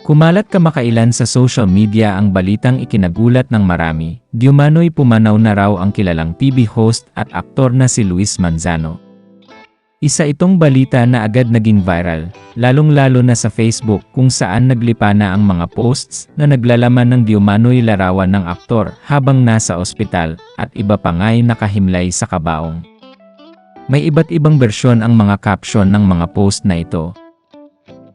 Kumalat kamakailan sa social media ang balitang ikinagulat ng marami, diumano'y pumanaw na raw ang kilalang TV host at aktor na si Luis Manzano. Isa itong balita na agad naging viral, lalong-lalo na sa Facebook kung saan naglipa na ang mga posts na naglalaman ng diumano'y larawan ng aktor habang nasa ospital at iba pa nga'y nakahimlay sa kabaong. May iba't ibang bersyon ang mga caption ng mga post na ito,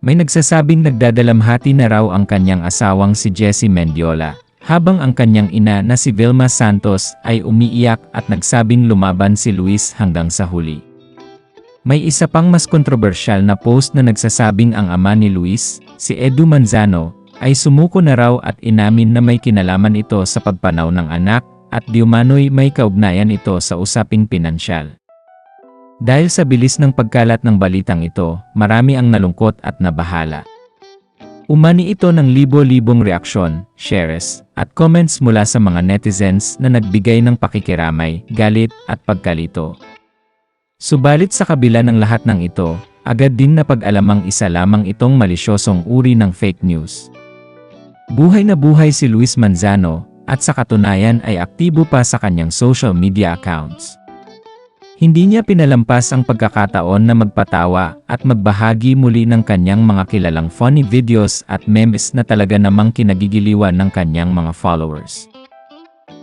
may nagsasabing nagdadalamhati na raw ang kanyang asawang si Jessie Mendiola, habang ang kanyang ina na si Vilma Santos ay umiiyak at nagsabing lumaban si Luis hanggang sa huli. May isa pang mas kontrobersyal na post na nagsasabing ang ama ni Luis, si Edu Manzano, ay sumuko na raw at inamin na may kinalaman ito sa pagpanaw ng anak at diumano'y may kaugnayan ito sa usaping pinansyal. Dahil sa bilis ng pagkalat ng balitang ito, marami ang nalungkot at nabahala. Umani ito ng libo-libong reaksyon, shares, at comments mula sa mga netizens na nagbigay ng pakikiramay, galit, at pagkalito. Subalit sa kabila ng lahat ng ito, agad din napag-alamang isa lamang itong malisyosong uri ng fake news. Buhay na buhay si Luis Manzano, at sa katunayan ay aktibo pa sa kanyang social media accounts. Hindi niya pinalampas ang pagkakataon na magpatawa at magbahagi muli ng kanyang mga kilalang funny videos at memes na talaga namang kinagigiliwan ng kanyang mga followers.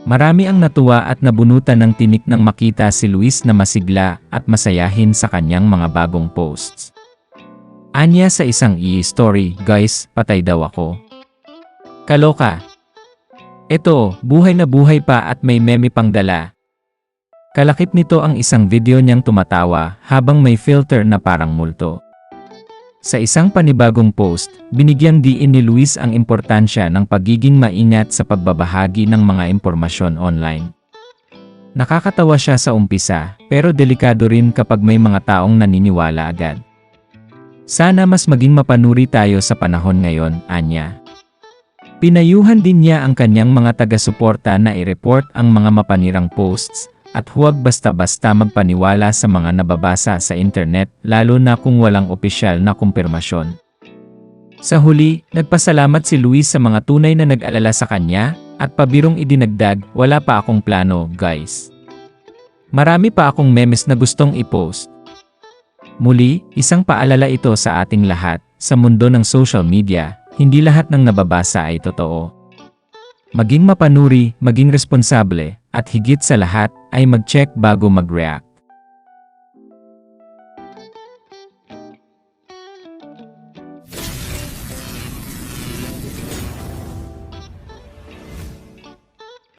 Marami ang natuwa at nabunutan ng tinik nang makita si Luis na masigla at masayahin sa kanyang mga bagong posts. Anya sa isang i-story, guys, patay daw ako. Kaloka. Ito, buhay na buhay pa at may meme pang dala, Kalakip nito ang isang video niyang tumatawa habang may filter na parang multo. Sa isang panibagong post, binigyang diin ni Luis ang importansya ng pagiging maingat sa pagbabahagi ng mga impormasyon online. Nakakatawa siya sa umpisa, pero delikado rin kapag may mga taong naniniwala agad. Sana mas maging mapanuri tayo sa panahon ngayon, Anya. Pinayuhan din niya ang kanyang mga taga-suporta na i-report ang mga mapanirang posts at huwag basta-basta magpaniwala sa mga nababasa sa internet lalo na kung walang opisyal na kumpirmasyon. Sa huli, nagpasalamat si Luis sa mga tunay na nag-alala sa kanya at pabirong idinagdag, wala pa akong plano, guys. Marami pa akong memes na gustong i-post. Muli, isang paalala ito sa ating lahat, sa mundo ng social media, hindi lahat ng nababasa ay totoo. Maging mapanuri, maging responsable, at higit sa lahat, ay mag-check bago mag-react.